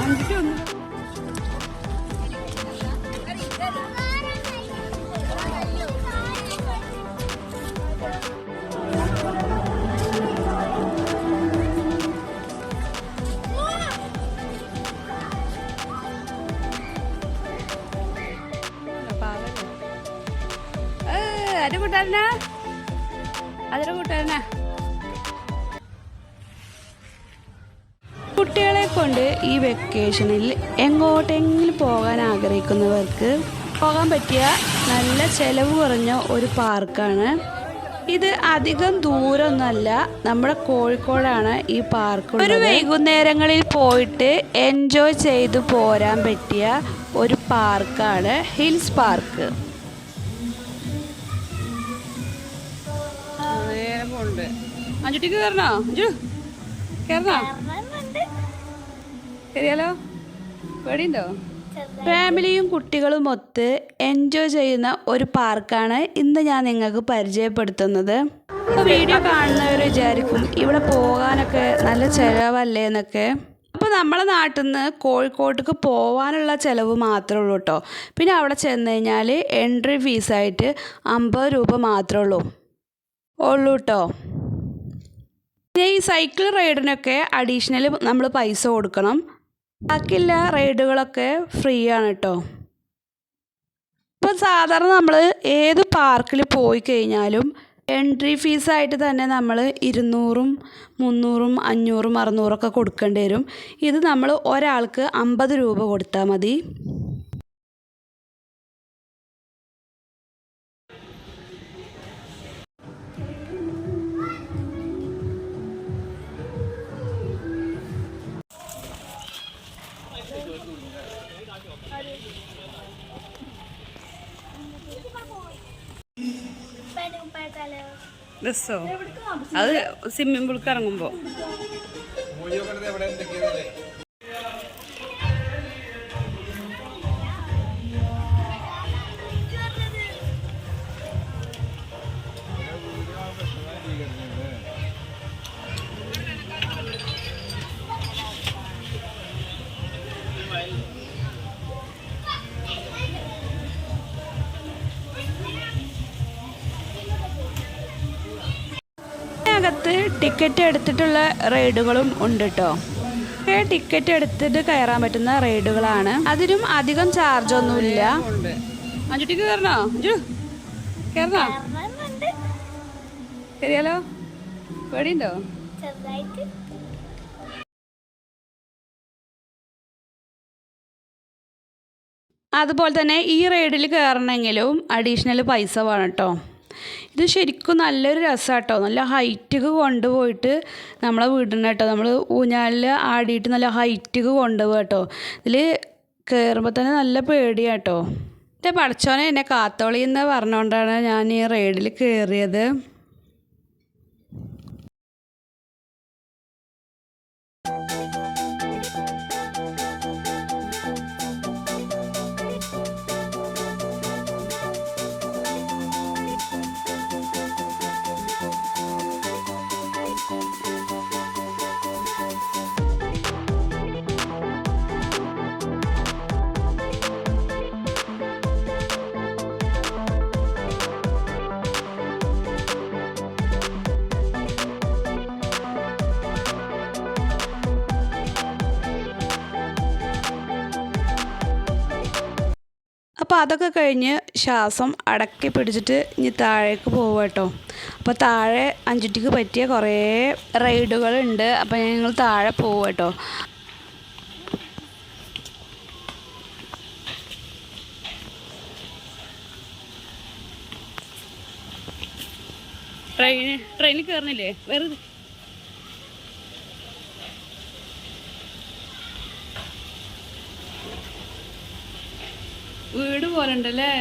അഞ്ചിട്ട് കൂട്ടാരനാ അതിലെ കുട്ടികളെ കൊണ്ട് ഈ വെക്കേഷനിൽ എങ്ങോട്ടെങ്കിലും പോകാൻ ആഗ്രഹിക്കുന്നവർക്ക് പോകാൻ പറ്റിയ നല്ല ചെലവ് കുറഞ്ഞ ഒരു പാർക്കാണ്. ഇത് അധികം ദൂരമൊന്നുമല്ല നമ്മുടെ കോഴിക്കോടാണ് ഈ പാർക്ക് ഒരു വൈകുന്നേരങ്ങളിൽ പോയിട്ട് എൻജോയ് ചെയ്തു പോരാൻ പറ്റിയ ഒരു പാർക്കാണ് ഹിൽസ് പാർക്ക്. പോണ്ട് അഞ്ചുട്ടിക്ക് കയറണോ? അഞ്ചു കയറണോ? കയറിയാലോ പേടിയുണ്ടോ? ഫാമിലിയും കുട്ടികളും ഒത്ത് എൻജോയ് ചെയ്യുന്ന ഒരു പാർക്കാണ് ഇന്ന് ഞാൻ നിങ്ങൾക്ക് പരിചയപ്പെടുത്തുന്നത്. അപ്പോൾ വീഡിയോ കാണുന്നവർ വിചാരിക്കും ഇവിടെ പോകാനൊക്കെ നല്ല ചിലവല്ലേ എന്നൊക്കെ. അപ്പോൾ നമ്മളെ നാട്ടിൽ നിന്ന് കോഴിക്കോട്ടേക്ക് പോകാനുള്ള ചിലവ് മാത്രമേ ഉള്ളൂ കേട്ടോ പിന്നെ അവിടെ ചെന്ന് കഴിഞ്ഞാൽ എൻട്രി ഫീസായിട്ട് അമ്പത് രൂപ മാത്രമേ ഉള്ളൂ. ഉള്ളൂ കേട്ടോ പിന്നെ ഈ സൈക്കിൾ റൈഡിനൊക്കെ അഡീഷണൽ നമ്മൾ പൈസ കൊടുക്കണം. ബാക്കിയുള്ള റൈഡുകളൊക്കെ ഫ്രീ ആണ് കേട്ടോ ഇപ്പോൾ സാധാരണ നമ്മൾ ഏത് പാർക്കിൽ പോയി കഴിഞ്ഞാലും എൻട്രി ഫീസായിട്ട് തന്നെ നമ്മൾ ഇരുന്നൂറും മുന്നൂറും അഞ്ഞൂറും അറുന്നൂറൊക്കെ കൊടുക്കേണ്ടി വരും. ഇത് നമ്മൾ ഒരാൾക്ക് അമ്പത് രൂപ കൊടുത്താൽ മതി. രസോ? അത് സ്വിമ്മിംഗ് പൂൾക്ക് ഇറങ്ങുമ്പോൾ ടിക്കറ്റ് എടുത്തിട്ടുള്ള റൈഡുകളും ഉണ്ട് കേട്ടോ ടിക്കറ്റ് എടുത്തിട്ട് കയറാൻ പറ്റുന്ന റൈഡുകളാണ്. അതിനും അധികം ചാർജ് ഒന്നുമില്ല. അഞ്ചുട്ടിക്ക് കയറണോ? അഞ്ചു കയറണോ? ശരിയാലോ പേടിയുണ്ടോ? ചെറുതായിട്ട്. അതുപോലെ തന്നെ ഈ റൈഡിൽ കയറണമെങ്കിലും അഡീഷണൽ പൈസ വേണം കേട്ടോ ഇത് ശരിക്കും നല്ലൊരു രസമാട്ടോ നല്ല ഹൈറ്റിക്ക് കൊണ്ടുപോയിട്ട് നമ്മളെ വീടിന് കേട്ടോ. നമ്മൾ ഊഞ്ഞാലിൽ ആടിയിട്ട് നല്ല ഹൈറ്റിക്ക് കൊണ്ടുപോകുക കേട്ടോ. ഇതിൽ കയറുമ്പോൾ തന്നെ നല്ല പേടിയാണ് കേട്ടോ. എന്റെ പഠിച്ചോനെ എന്നെ കാത്തോളി എന്ന് പറഞ്ഞുകൊണ്ടാണ് ഞാൻ ഈ റൈഡിൽ കയറിയത് അപ്പോൾ അതൊക്കെ കഴിഞ്ഞ് ശ്വാസം അടക്കി പിടിച്ചിട്ട് ഇനി താഴേക്ക് പോവുക കേട്ടോ. അപ്പോൾ താഴെ അഞ്ചുട്ടിക്ക് പറ്റിയ കുറേ റൈഡുകളുണ്ട് അപ്പോൾ ഞങ്ങൾ താഴെ പോവുക കേട്ടോ. ട്രെയിന് ട്രെയിനിൽ കയറുന്നില്ലേ? വെറുതെ വീട് പോലെ ഉണ്ടല്ലേ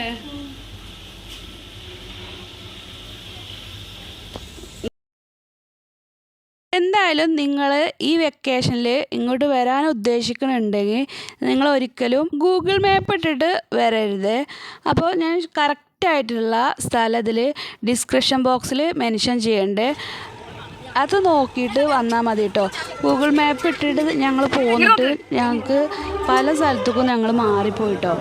എന്തായാലും നിങ്ങൾ ഈ വെക്കേഷനിൽ ഇങ്ങോട്ട് വരാൻ ഉദ്ദേശിക്കുന്നുണ്ടെങ്കിൽ നിങ്ങൾ ഒരിക്കലും ഗൂഗിൾ മാപ്പ് ഇട്ടിട്ട് വരരുത്. അപ്പോൾ ഞാൻ കറക്റ്റ് കറക്റ്റായിട്ടുള്ള സ്ഥലത്തിൽ ഡിസ്ക്രിപ്ഷൻ ബോക്സിൽ മെൻഷൻ ചെയ്യണ്ടേ. അത് നോക്കിയിട്ട് വന്നാൽ മതി കേട്ടോ. ഗൂഗിൾ മാപ്പ് ഇട്ടിട്ട് ഞങ്ങൾ പോന്നിട്ട് ഞങ്ങൾക്ക് പല സ്ഥലത്തേക്കും ഞങ്ങൾ മാറിപ്പോയിട്ടോ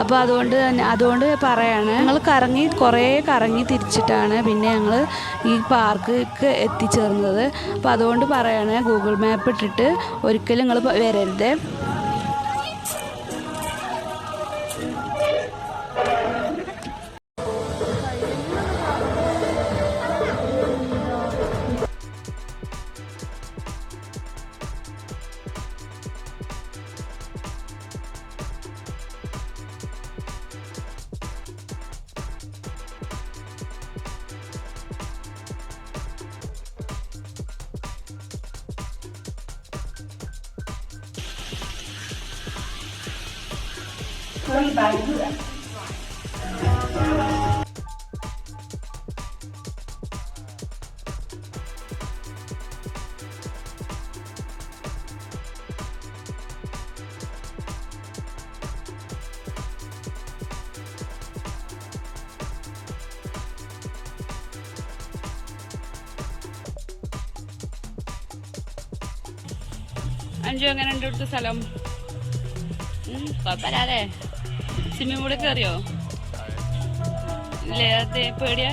അപ്പോൾ അതുകൊണ്ട് അതുകൊണ്ട് പറയാണ് ഞങ്ങൾ കറങ്ങി കുറേ കറങ്ങി തിരിച്ചിട്ടാണ് പിന്നെ ഞങ്ങൾ ഈ പാർക്ക് എത്തിച്ചേർന്നത്. അപ്പോൾ അതുകൊണ്ട് പറയാണ് ഗൂഗിൾ മാപ്പ് ഇട്ടിട്ട് ഒരിക്കലും നിങ്ങൾ വരരുത്. അഞ്ചു അങ്ങനെ ഉണ്ട് ഇവിടുത്തെ സ്ഥലം. കുഴപ്പമില്ലാതെ. സ്വിമ്മിംഗ് പൂളിൽ കയറിയോ ഇല്ലേ? അതെ പേടിയാ.